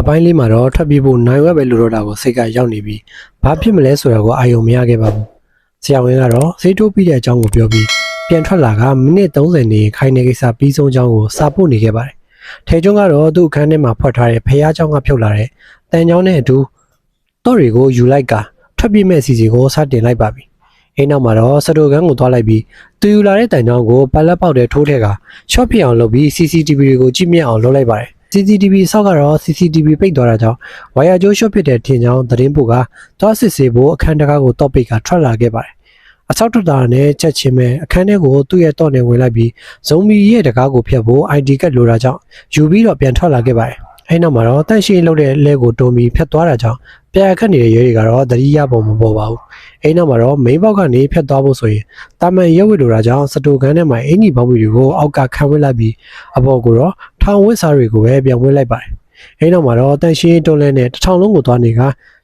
အပိုင်းလေးမှာတော့ထွက်ပြေးဖို့နိုင်ဝက်ပဲလိုတော့တာကိုစိတ်ကရောက်နေပြီးဘာဖြစ်မလဲဆိုတာကိုအာယုံမရခဲ့ပါဘူးဆရာဝန်ကတော့ဈေးတိုးပြီးတဲ့အကြောင်းကိုပြောပြီးပြန်ထွက်လာကမိနစ်30နေခိုင်းနေကိစ္စပြီးဆုံးကြောင်းကိုစာပို့နေခဲ့ပါတယ်ထဲကျွန်းကတော့သူ့အခန်းထဲမှာဖွက်ထားတဲ့ဖះเจ้าကဖြုတ်လာတဲ့တန်ချောင်းနဲ့အတူတော့တွေကိုယူလိုက်ကထွက်ပြေးမဲ့အစီအစဉ်ကိုစတင်လိုက်ပါပြီအိမ်နောက်မှာတော့စတိုကန်ကိုသွားလိုက်ပြီးသူယူလာတဲ့တန်ချောင်းကိုပလက်ပေါက်တဲ့ထိုးထက်ကရှော့ဖြစ်အောင်လုပ်ပြီး CCTV တွေကိုကြည့်မြင်အောင်လုပ်လိုက်ပါတယ် CCTV ဆောက်ကတော့ CCTV ပိတ်သွားတာကြောင့်ဝါယာကျိုးရှော့ဖြစ်တဲ့ထင်ကြောင်းသတင်းပို့ကသွားစစ်ဆေးဖို့အခန်းတကားကိုတော့ပိတ်ကထွက်လာခဲ့ပါတယ်အဆောက်ထွက်တာနဲ့ချက်ချင်းပဲအခန်းထဲကိုသူ့ရဲ့တော့နေဝင်လိုက်ပြီးဇုံမီရဲ့တကားကိုဖျက်ဖို့ ID ကတ်လိုတာကြောင့်ယူပြီးတော့ပြန်ထွက်လာခဲ့ပါတယ် အဲနောက်မှာတော့တန့်ရှင်းလုပ်တဲ့လဲကိုတုံးပြီးဖျက်သွားတာကြောင့်ပြန်အခက်နေတဲ့ရဲတွေကတော့သတိရပုံမပေါ်ပါဘူးအဲနောက်မှာတော့ main ဘောက်ကနေဖျက်သွားဖို့ဆိုရင်တာမန်ရဲဝစ်လိုတာကြောင့်စတိုကန်ထဲမှာအင်ကြီးဘောင်းမီတွေကိုအောက်ကခံဝစ်လိုက်ပြီးအပေါ်ကိုတော့ထောင်ဝစ်စားတွေကိုပဲပြန်ဝစ်လိုက်ပါတယ်အဲနောက်မှာတော့တန့်ရှင်းတွန်းလဲနဲ့တစ်ထောင်လုံးကိုသွားနေက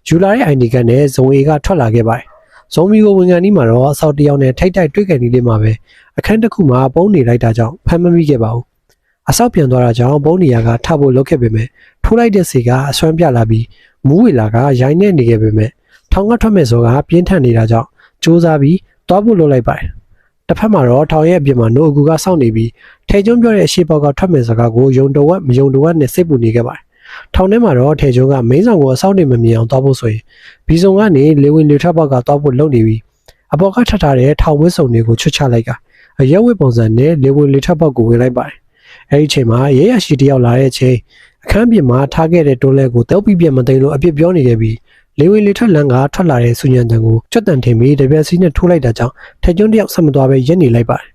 ယူလာတဲ့ ID ကတ်နဲ့ဇုံ A ကထွက်လာခဲ့ပါတယ်ဇုံမီကိုဝင်ကန်ဒီမှာတော့အဆောက်တယောက်နဲ့ထိုက်တိုက်တွေ့ကန်ဒီလေးမှာပဲအခန်းတစ်ခုမှာပုံနေလိုက်တာကြောင့်ဖမ်းမမိခဲ့ပါဘူး အဆောက်ပြန်သွားတာကြောင့်ပုံနေရကထဖို့လုပ်ခဲ့ပေမဲ့ထိုးလိုက်တဲ့စီကအဆွမ်းပြလာပြီးမူးဝေလာကရိုင်းနေနေခဲ့ပေမဲ့ထောင်ကထွက်မဲ့စောကပြင်းထန်နေတာကြောင့်စူးစမ်းပြီးသွားဖို့လုပ်လိုက်ပါတယ်တစ်ဖက်မှာတော့ထောင်ရဲ့အပြင်မှာနိုအကူကစောင့်နေပြီးထဲကျွန်းပြောတဲ့အရှိပေါက်ကထွက်မဲ့စကားကိုယုံတဝက်မယုံတဝက်နဲ့စိတ်ပူနေခဲ့ပါတယ်ထောင်ထဲမှာတော့ထဲကျွန်းကမင်းဆောင်ကိုအဆောက်နေမမြင်အောင်သွားဖို့ဆိုရင်ဘီစုံကနေလေဝင်လေထွက်ပေါက်ကသွားဖို့လုပ်နေပြီးအပေါ်ကထပ်ထားတဲ့ထောင်ဝစ်စုံတွေကိုချွတ်ချလိုက်ကအရက်ဝစ်ပုံစံနဲ့လေဝင်လေထွက်ပေါက်ကိုဝင်လိုက်ပါတယ် အဲဒီအချိန်မှာရဲရရှိတယောက်လာတဲ့အချိန်အခန်းပြင်မှာထားခဲ့တဲ့တွန်းလဲကိုတောက်ပြပြမသိလို့အပြစ်ပြောနေခဲ့ပြီးလေဝင်လေထွက်လန်းကထွက်လာတဲ့ဆူညံတန်ကိုကျွတ်တန်ထင်ပြီးတပြက်စီနဲ့ထိုးလိုက်တာကြောင့်ထဲကျွန်းတယောက်ဆက်မသွားပဲရက်နေလိုက်ပါတယ်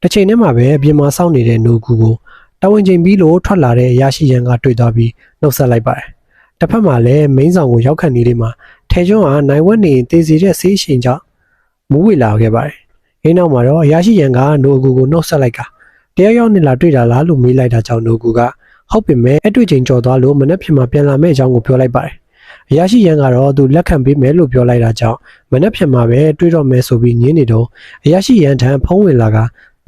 တစ်ချိန်တည်းမှာပဲအပြင်မှာစောင့်နေတဲ့နိုကူကိုတဝင်ချိန်ပြီးလို့ထွက်လာတဲ့ရရှိရန်ကတွေ့သွားပြီးနှုတ်ဆက်လိုက်ပါတယ်တစ်ဖက်မှာလည်းမိန်းဆောင်ကိုရောက်ခန့်နေလေးမှာထဲကျွန်းကနိုင်ဝက်နေတေးစီတဲ့ဆေးရှင်ကြောင့်မူးဝေလာခဲ့ပါတယ်။အင်းနောက်မှာတော့ရရှိရန်ကနိုအကူကိုနှုတ်ဆက်လိုက်က တရားရောက်နေလာတွေ့တာလားလို့မေးလိုက်တာကြောင့်နိုအကူကဟုတ်ပြီမဲ့အတွေ့အကြုံကြော်သွားလို့မနှက်ဖြစ်မှာပြန်လာမယ့်အကြောင်းကိုပြောလိုက်ပါတယ်။အရာရှိရန်ကတော့သူလက်ခံပေးမယ်လို့ပြောလိုက်တာကြောင့်မနှက်ဖြစ်မှာပဲတွေးတော့မယ်ဆိုပြီးညင်းနေတော့အရာရှိရန်ထံဖုံးဝင်လာက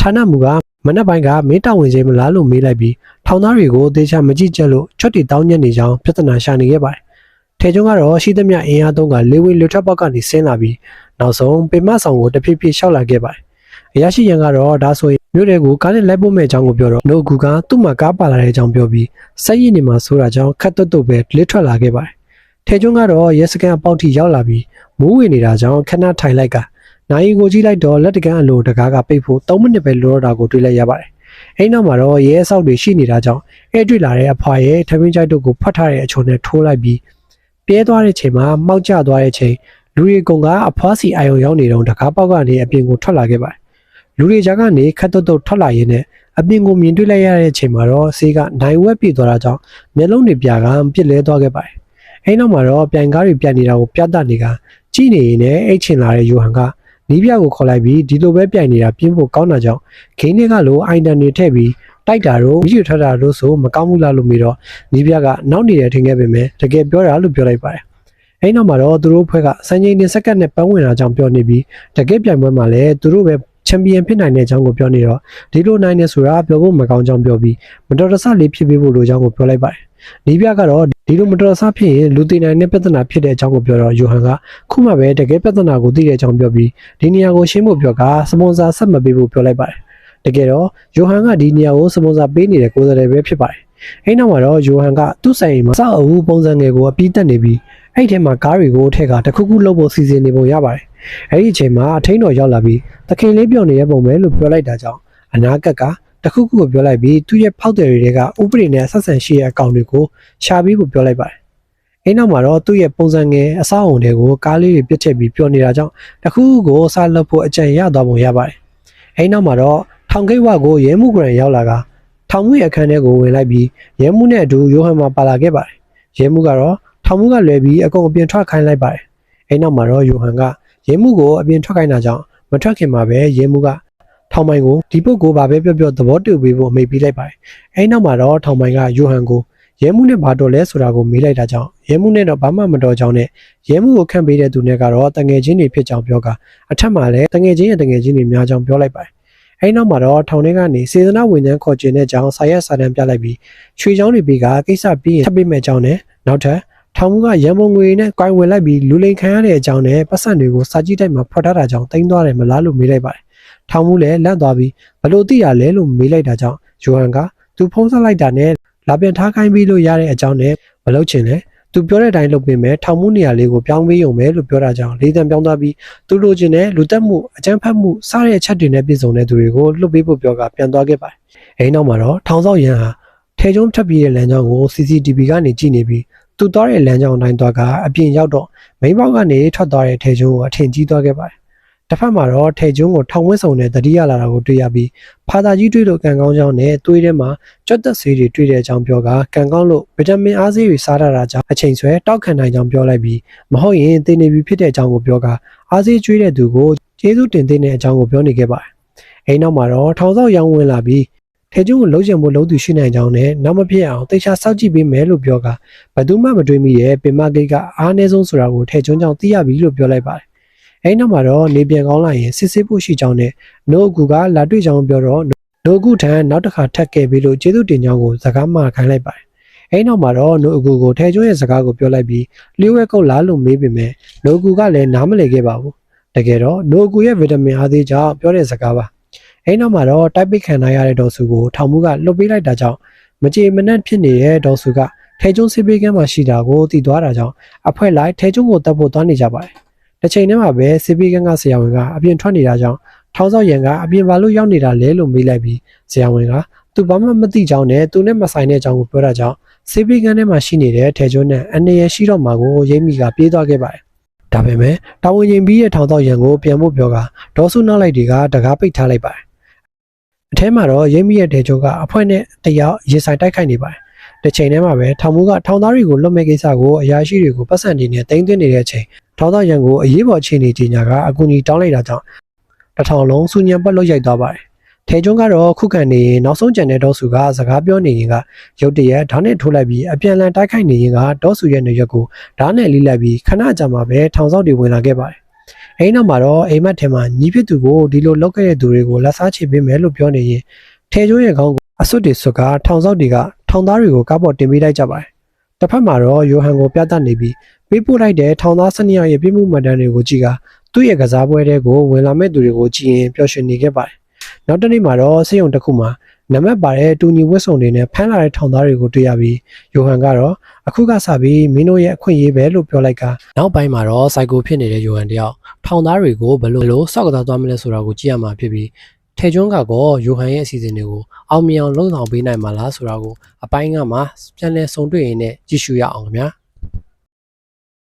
ဌာနမူကမနှက်ပိုင်းကမင်းတော်ဝင်ခြင်းမလားလို့မေးလိုက်ပြီးထောင်သားတွေကိုတေချာမကြည့်ကြလို့ချွတ်တီတောင်းညက်နေကြောင်းပြဿနာရှာနေခဲ့ပါတယ်။ထေကျွန်းကတော့ရှိသမျှအင်အားသုံးကလေဝေလွတ်ထွက်ပေါက်ကနေဆင်းလာပြီးနောက်ဆုံးပေမဆောင်ကိုတဖြည်းဖြည်းရှောက်လာခဲ့ပါတယ်။အရာရှိရန်ကတော့ဒါဆိုရင် မြို့တွေကိုကားနဲ့လိုက်ပို့မဲ့အကြောင်းကိုပြောတော့နှုတ်ကူကသူ့မှာကားပါလာတဲ့အကြောင်းပြောပြီးစိုက်ရည်နေမှာဆိုတာကြောင့်ခတ်တွတ်တွတ်ပဲလစ်ထွက်လာခဲ့ပါတယ်။ထေကျွန်းကတော့ရဲစခန်းအပေါက်ထိရောက်လာပြီးမူးဝင်နေတာကြောင့်ခဏထိုင်လိုက်ကနိုင်ကိုကြည့်လိုက်တော့လက်တကန်းအလိုတကားကပိတ်ဖို့3မိနစ်ပဲလိုတော့တာကိုတွေ့လိုက်ရပါတယ်။အဲ့နောက်မှာတော့ရဲဆောက်တွေရှိနေတာကြောင့်အဲ့တွေ့လာတဲ့အဖွာရဲ့ထမင်းကြိုက်တို့ကိုဖတ်ထားတဲ့အချုံနဲ့ထိုးလိုက်ပြီးပြဲသွားတဲ့ချိန်မှာမှောက်ကျသွားတဲ့ချိန်လူတွေကုံကအဖွားစီအာယုံရောက်နေတော့တကားပေါက်ကနေအပြင်ကိုထွက်လာခဲ့ပါတယ်။ လူတွေကြားကနေခတ်တုတ်တုတ်ထွက်လာရင်းနဲ့အပြင်ကိုမြင်တွေ့လိုက်ရတဲ့အချိန်မှာတော့ဆေးကနိုင်ဝက်ပြေသွားတာကြောင့်မျက်လုံးတွေပြာကပြစ်လဲသွားခဲ့ပါတယ်။အဲ့နောက်မှာတော့ပြိုင်ကားတွေပြတ်နေတာကိုပြတ်တနေကကြည့်နေရင်လည်းအိတ်ချင်လာတဲ့ယိုဟန်ကနီးပြကိုခေါ်လိုက်ပြီးဒီလိုပဲပြိုင်နေတာပြင်းဖို့ကောင်းတာကြောင့်ဂိမ်းတွေကလိုအိုင်တန်တွေထည့်ပြီးတိုက်တာတို့ဗီဒီယိုထွက်တာတို့ဆိုမကောင်းဘူးလားလို့မေးတော့နီးပြကနောက်နေတယ်ထင်ခဲ့ပေမဲ့တကယ်ပြောတာလို့ပြောလိုက်ပါတယ်။အဲ့နောက်မှာတော့သူတို့ဖွဲ့ကစံချိန်တင်စက္ကန့်နဲ့ပန်းဝင်တာကြောင့်ပြောနေပြီးတကယ်ပြိုင်ပွဲမှာလည်းသူတို့ပဲ ချန်ပီယံဖြစ်နိုင်တဲ့အကြောင်းကိုပြောနေတော့ဒီလိုနိုင်နေဆိုတာပြောဖို့မကောင်းကြောင်းပြောပြီးမတော်တဆလေးဖြစ်ပေးဖို့လိုကြောင်းကိုပြောလိုက်ပါတယ်။နီးပြကတော့ဒီလိုမတော်တဆဖြစ်ရင်လူသိနိုင်တဲ့ပြဿနာဖြစ်တဲ့အကြောင်းကိုပြောတော့ယိုဟန်ကခုမှပဲတကယ်ပြဿနာကိုသိတဲ့အကြောင်းပြောပြီးဒီနေရာကိုရှင်းဖို့ပြောကစပွန်ဆာဆက်မပေးဖို့ပြောလိုက်ပါတယ်။တကယ်တော့ယိုဟန်ကဒီနေရာကိုစပွန်ဆာပေးနေတဲ့ကိုယ်စားလှယ်ပဲဖြစ်ပါတယ်။အဲ့နောက်မှာတော့ယိုဟန်ကသူ့ဆိုင်မှာစောက်အဦးပုံစံငယ်ကိုအပြီးတက်နေပြီးအဲ့ထဲမှာကားတွေကိုထက်ကတခုခုလုပ်ဖို့စီစဉ်နေပုံရပါတယ်။ အဲ့ဒီအချိန်မှာအထင်းတော်ရောက်လာပြီးသခင်လေးပြောနေတဲ့ပုံပဲလို့ပြောလိုက်တာကြောင့်အနာကက်ကတခုခုကိုပြောလိုက်ပြီးသူ့ရဲ့ဖောက်တယ်တွေကဥပဒေနဲ့ဆက်ဆံရှိတဲ့အကောင့်တွေကိုရှာပြီးဖို့ပြောလိုက်ပါတယ်။အဲ့နောက်မှာတော့သူ့ရဲ့ပုံစံငယ်အဆောက်အုံတွေကိုကားလေးတွေပြစ်ချက်ပြီးပြောနေတာကြောင့်တခုခုကိုစားလုပ်ဖို့အကြံရသွားပုံရပါတယ်။အဲ့နောက်မှာတော့ထောင်ကိတ်ဝကိုရဲမှုကရန်ရောက်လာကထောင်မှုရဲ့အခန်းထဲကိုဝင်လိုက်ပြီးရဲမှုနဲ့အတူယိုဟန်မှာပါလာခဲ့ပါတယ်။ရဲမှုကတော့ထောင်မှုကလွယ်ပြီးအကုန်အပြင်ထွက်ခိုင်းလိုက်ပါတယ်။အဲ့နောက်မှာတော့ယိုဟန်က ရဲမှုကိုအပြင်ထွက်ခိုင်းတာကြောင့်မထွက်ခင်မှာပဲရဲမှုကထောင်မိုင်ကိုဒီပုတ်ကိုဘာပဲပြောပြောသဘောတူပေးဖို့အမိန့်ပေးလိုက်ပါတယ်။အဲဒီနောက်မှာတော့ထောင်မိုင်ကယိုဟန်ကိုရဲမှုနဲ့ဘာတော်လဲဆိုတာကိုမေးလိုက်တာကြောင့်ရဲမှုနဲ့တော့ဘာမှမတော်ကြောင်းနဲ့ရဲမှုကိုခန့်ပေးတဲ့သူနဲ့ကတော့တငယ်ချင်းတွေဖြစ်ကြောင်းပြောကအထက်မှာလည်းတငယ်ချင်းရဲ့တငယ်ချင်းတွေများကြောင်းပြောလိုက်ပါတယ်။အဲဒီနောက်မှာတော့ထောင်ထဲကနေစေတနာဝန်ထမ်းခေါ်ကျင်တဲ့ကြောင်းစာရက်စာတမ်းပြလိုက်ပြီးချွေချောင်းတွေပေးကကိစ္စပြီးရင်ထပ်ပေးမဲ့ကြောင်းနဲ့နောက်ထပ် ထောင်မှုကရန်ပုံငွေနဲ့ကွိုင်ဝင်လိုက်ပြီးလူလိန်ခံရတဲ့အကြောင်းနဲ့ပတ်စံတွေကိုစာကြည့်တိုက်မှာဖွက်ထားတာကြောင့်တင်သွားတယ်မလားလို့မေးလိုက်ပါတယ်။ထောင်မှုလည်းလန့်သွားပြီးဘလို့သိရလဲလို့မေးလိုက်တာကြောင့်ယိုဟန်ကသူဖုံးဆက်လိုက်တာနဲ့လာပြန်ထားခိုင်းပြီးလို့ရတဲ့အကြောင်းနဲ့မလုပ်ချင်လဲသူပြောတဲ့အတိုင်းလုပ်ပေးမယ်ထောင်မှုနေရာလေးကိုပြောင်းပေးရုံပဲလို့ပြောတာကြောင့်လေးတန်ပြောင်းသွားပြီးသူလိုချင်တဲ့လူတက်မှုအကြမ်းဖက်မှုစတဲ့အချက်တွေနဲ့ပြည်စုံတဲ့သူတွေကိုလွတ်ပေးဖို့ပြောကပြန်သွားခဲ့ပါတယ်။အဲဒီနောက်မှာတော့ထောင်ဆောက်ရန်ဟာထဲကျုံထပ်ပြီးတဲ့လမ်းကြောင်းကို CCTV ကနေကြည့်နေပြီး သူသွားတဲ့လမ်းကြောင်းအတိုင်းသွားကအပြင်ရောက်တော့မိန်းပေါက်ကနေထွက်သွားတဲ့ထဲကျုံကိုအထင်ကြီးသွားခဲ့ပါတယ်။တစ်ဖက်မှာတော့ထဲကျုံကိုထောင်ဝင်းဆောင်တဲ့တတိယလာတာကိုတွေ့ရပြီးဖာသာကြီးတွေ့လို့ကံကောင်းကြောင်းနဲ့သွေးထဲမှာကြွက်သက်ဆေးတွေတွေ့တဲ့အကြောင်းပြောကကံကောင်းလို့ဗီတာမင်အားဆေးတွေစားရတာကြောင့်အချိန်ဆွဲတောက်ခံနိုင်ကြောင်းပြောလိုက်ပြီးမဟုတ်ရင်သိနေပြီဖြစ်တဲ့အကြောင်းကိုပြောကအားဆေးကျွေးတဲ့သူကိုကျေးဇူးတင်တဲ့အကြောင်းကိုပြောနေခဲ့ပါတယ်။အဲဒီနောက်မှာတော့ထောင်ဆောက်ရောင်းဝင်လာပြီး ထဲကျုံကိုလုံးချင်ဖို့လုံးသူရှိနိုင်ကြောင်းနဲ့နောက်မဖြစ်အောင်တေချာစောင့်ကြည့်ပေးမယ်လို့ပြောကဘယ်သူမှမတွေးမိရဲ့ပင်မဂိတ်ကအားနည်းဆုံးဆိုတာကိုထဲကျုံကြောင့်သိရပြီလို့ပြောလိုက်ပါတယ်။အဲဒီနောက်မှာတော့နေပြန်ကောင်းလာရင်စစ်စစ်ဖို့ရှိကြောင်းနဲ့နို့အကူကလာတွေ့ကြောင်းပြောတော့နို့အကူထံနောက်တစ်ခါထပ်ခဲ့ပြီးလို့ကျေးဇူးတင်ကြောင်းကိုစကားမှခိုင်းလိုက်ပါတယ်။အဲဒီနောက်မှာတော့နို့အကူကိုထဲကျုံရဲ့စကားကိုပြောလိုက်ပြီးလျှို့ဝဲကုတ်လားလို့မေးပေမဲ့နို့အကူကလည်းနားမလည်ခဲ့ပါဘူး။တကယ်တော့နို့အကူရဲ့ဗီတာမင်အားသေးကြောင့်ပြောတဲ့စကားပါ။ အဲဒီနောက်မှာတော့တိုက်ပိတ်ခံထားရတဲ့ဒေါ်စုကိုထောင်မှုကလွတ်ပေးလိုက်တာကြောင့်မကြေမနက်ဖြစ်နေတဲ့ဒေါ်စုကထဲကျုံစစ်ပေးကမ်းမှာရှိတာကိုသိသွားတာကြောင့်အဖွဲလိုက်ထဲကျုံကိုတပ်ဖို့သွားနေကြပါတယ်။တစ်ချိန်တည်းမှာပဲစစ်ပေးကမ်းကဆရာဝန်ကအပြင်ထွက်နေတာကြောင့်ထောင်ဆောက်ရန်ကအပြင်ဘာလို့ရောက်နေတာလဲလို့မေးလိုက်ပြီးဆရာဝန်ကသူဘာမှမသိကြောင်းနဲ့သူနဲ့မဆိုင်တဲ့အကြောင်းကိုပြောတာကြောင့်စစ်ပေးကမ်းထဲမှာရှိနေတဲ့ထဲကျုံနဲ့အနေရရှိတော့မှာကိုရိမ့်မိကပြေးသွားခဲ့ပါတယ်။ဒါပေမဲ့တာဝန်ရင်ပြီးတဲ့ထောင်ဆောက်ရန်ကိုပြန်ဖို့ပြောကဒေါ်စုနောက်လိုက်တွေကတကားပိတ်ထားလိုက်ပါတယ်။ အထဲမှာတော့ရိမ့်မိရဲ့ဒေကျိုကအဖွဲနဲ့တယောက်ရေဆိုင်တိုက်ခိုက်နေပါတယ်။တစ်ချိန်တည်းမှာပဲထောင်မှုကထောင်သားတွေကိုလွတ်မဲ့ကိစ္စကိုအရာရှိတွေကိုပတ်စံတင်နေတင်းသွင်းနေတဲ့အချိန်ထောင်သားရန်ကိုအရေးပေါ်အခြေအနေကြီးညာကအကူအညီတောင်းလိုက်တာကြောင့်တစ်ထောင်လုံးစူညံပတ်လို့ရိုက်သွားပါတယ်။ထဲကျွန်းကတော့ခုခံနေရင်နောက်ဆုံးကြံတဲ့ဒေါစုကစကားပြောနေရင်ကရုတ်တရက်ဓာတ်နဲ့ထိုးလိုက်ပြီးအပြန်လန်တိုက်ခိုက်နေရင်ကဒေါစုရဲ့နေရက်ကိုဓာတ်နဲ့လိလိုက်ပြီးခဏကြာမှပဲထောင်ဆောက်တွေဝင်လာခဲ့ပါတယ်။ အဲဒီနောက်မှာတော့အိမ်မက်ထဲမှာညီးဖြစ်သူကိုဒီလိုလောက်ခဲ့တဲ့သူတွေကိုလက်စားချေပေးမယ်လို့ပြောနေရင်ထဲကျွန်းရဲ့ခေါင်းကိုအစွတ်တွေစွတ်ကထောင်ဆောက်တွေကထောင်သားတွေကိုကားပေါ်တင်ပေးလိုက်ကြပါတယ်။တစ်ဖက်မှာတော့ယိုဟန်ကိုပြသနေပြီးပေးပို့လိုက်တဲ့ထောင်သားစနစ်ရဲ့ပြမှုမှန်တမ်းတွေကိုကြည့်ကသူ့ရဲ့ကစားပွဲတွေကိုဝင်လာမဲ့သူတွေကိုကြည့်ရင်ပျော်ရွှင်နေခဲ့ပါတယ်။နောက်တစ်နေ့မှာတော့စေယုံတစ်ခုမှာ နမက်ပါတဲ့တူညီဝတ်စုံတွေနဲ့ဖမ်းလာတဲ့ထောင်သားတွေကိုတွေ့ရပြီးယိုဟန်ကတော့အခုကစပြီးမင်းတို့ရဲ့အခွင့်အရေးပဲလို့ပြောလိုက်ကနောက်ပိုင်းမှာတော့စိုက်ကိုဖြစ်နေတဲ့ယိုဟန်တယောက်ထောင်သားတွေကိုဘယ်လိုလိုစောက်ကစားသွားမလဲဆိုတာကိုကြည့်ရမှာဖြစ်ပြီးထေကျွန်းကကောယိုဟန်ရဲ့အစီအစဉ်တွေကိုအောင်မြင်အောင်လုပ်ဆောင်ပေးနိုင်မှာလားဆိုတာကိုအပိုင်းကမှပြန်လည်ဆုံတွေ့ရင်းနဲ့ကြည့်ရှုရအောင်ခင်ဗျာ။